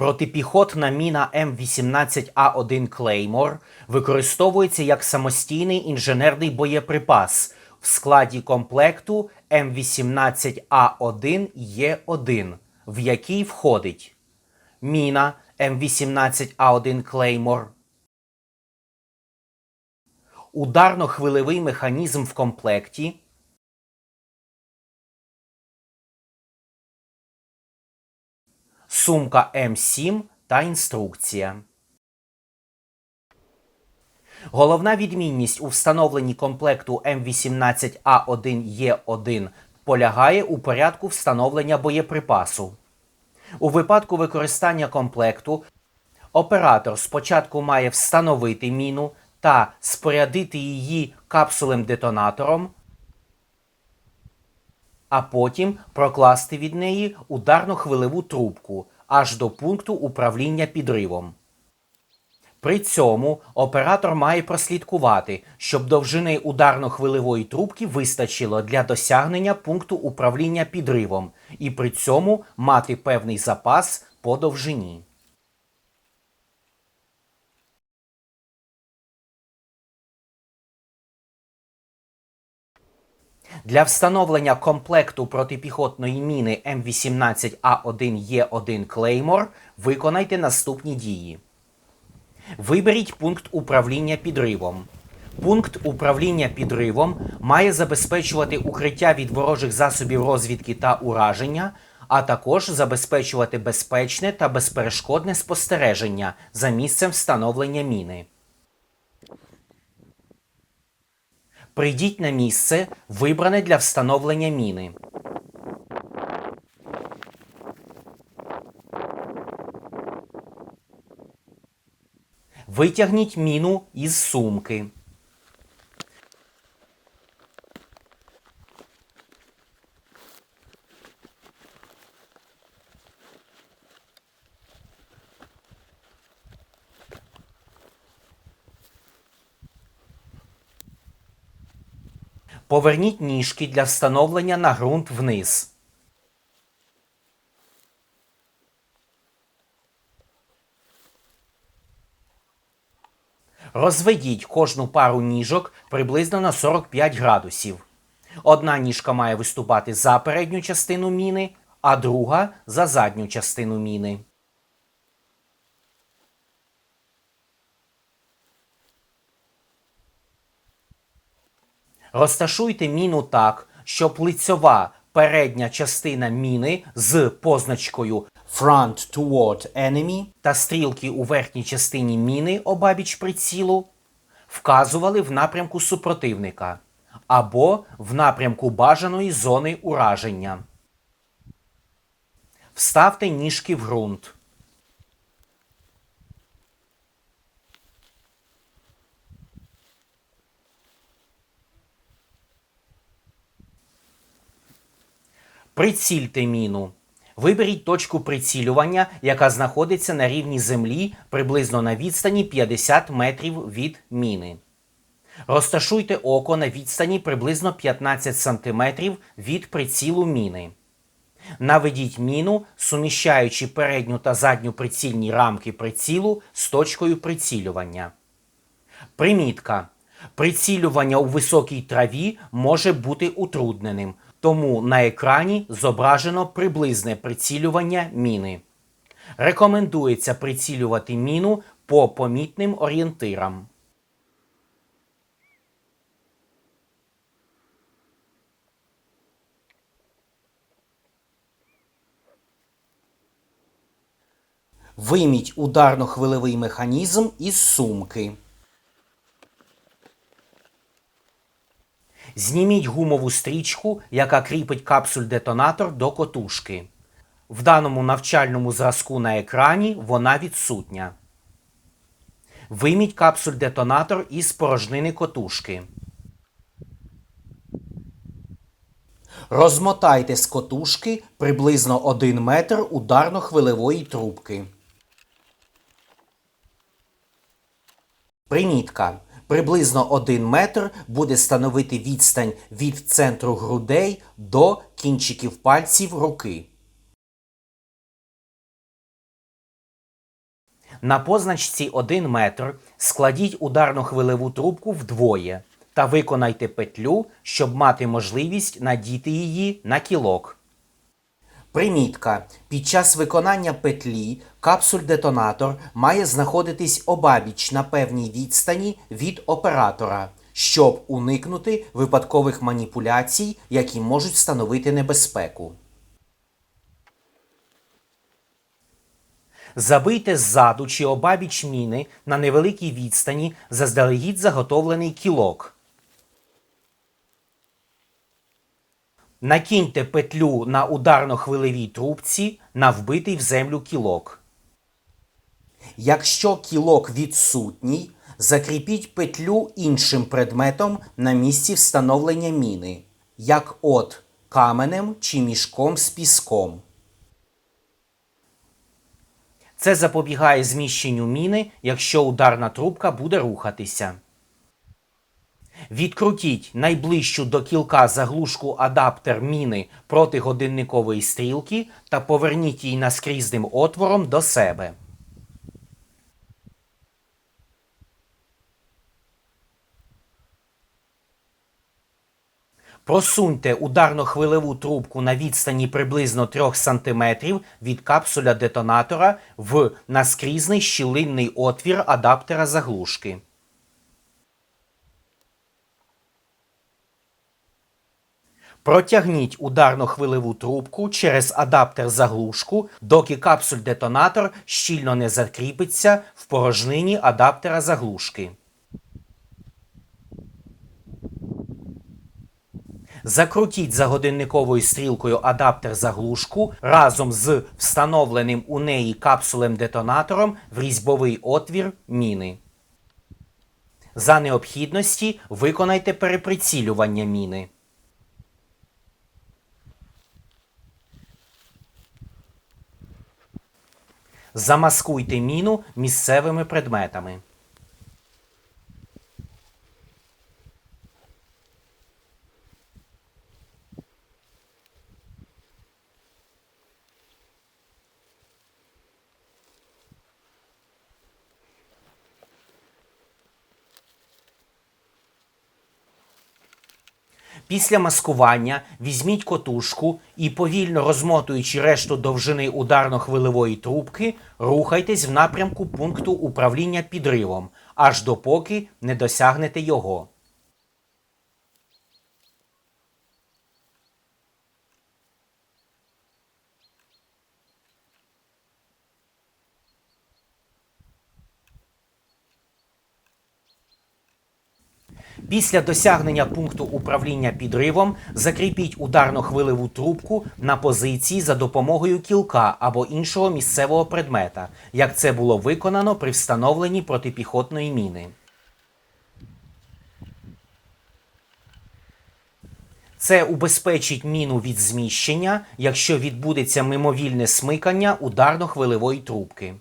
Протипіхотна міна М18А1 Клеймор використовується як самостійний інженерний боєприпас в складі комплекту М18А1Є1, в який входить міна М18А1 Клеймор, ударно-хвилевий механізм в комплекті. Сумка М7 та інструкція. Головна відмінність у встановленні комплекту М18А1Е1 полягає у порядку встановлення боєприпасу. У випадку використання комплекту оператор спочатку має встановити міну та спорядити її капсулем-детонатором, а потім прокласти від неї ударно-хвилеву трубку аж до пункту управління підривом. При цьому оператор має прослідкувати, щоб довжини ударно-хвилевої трубки вистачило для досягнення пункту управління підривом і при цьому мати певний запас по довжині. Для встановлення комплекту протипіхотної міни М18А1Е1 Claymore виконайте наступні дії. Виберіть пункт управління підривом. Пункт управління підривом має забезпечувати укриття від ворожих засобів розвідки та ураження, а також забезпечувати безпечне та безперешкодне спостереження за місцем встановлення міни. Прийдіть на місце, вибране для встановлення міни. Витягніть міну із сумки. Поверніть ніжки для встановлення на ґрунт вниз. Розведіть кожну пару ніжок приблизно на 45 градусів. Одна ніжка має виступати за передню частину міни, а друга за задню частину міни. Розташуйте міну так, щоб лицьова передня частина міни з позначкою Front Toward Enemy та стрілки у верхній частині міни обабіч прицілу вказували в напрямку супротивника або в напрямку бажаної зони ураження. Вставте ніжки в ґрунт. Прицільте міну. Виберіть точку прицілювання, яка знаходиться на рівні землі приблизно на відстані 50 метрів від міни. Розташуйте око на відстані приблизно 15 см від прицілу міни. Наведіть міну, суміщаючи передню та задню прицільні рамки прицілу з точкою прицілювання. Примітка. Прицілювання у високій траві може бути утрудненим, тому на екрані зображено приблизне прицілювання міни. Рекомендується прицілювати міну по помітним орієнтирам. Вийміть ударно-хвилевий механізм із сумки. Зніміть гумову стрічку, яка кріпить капсуль-детонатор до котушки. В даному навчальному зразку на екрані вона відсутня. Вийміть капсуль-детонатор із порожнини котушки. Розмотайте з котушки приблизно 1 метр ударно-хвилевої трубки. Примітка. Приблизно 1 метр буде становити відстань від центру грудей до кінчиків пальців руки. На позначці 1 метр складіть ударну хвилеву трубку вдвоє та виконайте петлю, щоб мати можливість надіти її на кілок. Примітка. Під час виконання петлі капсуль-детонатор має знаходитись обабіч на певній відстані від оператора, щоб уникнути випадкових маніпуляцій, які можуть становити небезпеку. Забийте ззаду чи обабіч міни на невеликій відстані заздалегідь заготовлений кілок. Накиньте петлю на ударно-хвилевій трубці на вбитий в землю кілок. Якщо кілок відсутній, закріпіть петлю іншим предметом на місці встановлення міни, як от каменем чи мішком з піском. Це запобігає зміщенню міни, якщо ударна трубка буде рухатися. Відкрутіть найближчу до кілка заглушку адаптер міни проти годинникової стрілки та поверніть її наскрізним отвором до себе. Просуньте ударно-хвилеву трубку на відстані приблизно 3 см від капсуля детонатора в наскрізний щілинний отвір адаптера заглушки. Протягніть ударно-хвилеву трубку через адаптер заглушку, доки капсуль-детонатор щільно не закріпиться в порожнині адаптера заглушки. Закрутіть за годинниковою стрілкою адаптер заглушку разом з встановленим у неї капсулем-детонатором в різьбовий отвір міни. За необхідності виконайте переприцілювання міни. Замаскуйте міну місцевими предметами. Після маскування візьміть котушку і, повільно розмотуючи решту довжини ударно-хвилевої трубки, рухайтесь в напрямку пункту управління підривом, аж допоки не досягнете його. Після досягнення пункту управління підривом закріпіть ударно-хвилеву трубку на позиції за допомогою кілка або іншого місцевого предмета, як це було виконано при встановленні протипіхотної міни. Це убезпечить міну від зміщення, якщо відбудеться мимовільне смикання ударно-хвилевої трубки.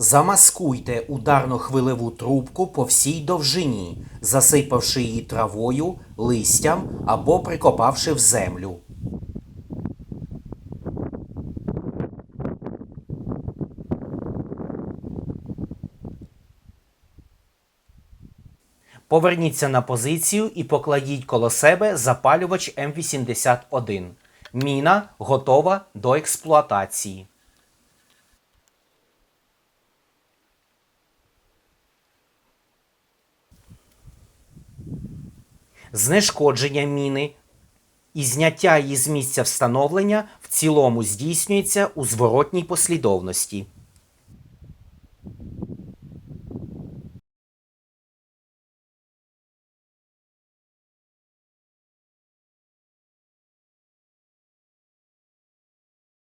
Замаскуйте ударно-хвилеву трубку по всій довжині, засипавши її травою, листям або прикопавши в землю. Поверніться на позицію і покладіть коло себе запалювач М81. Міна готова до експлуатації. Знешкодження міни і зняття її з місця встановлення в цілому здійснюється у зворотній послідовності.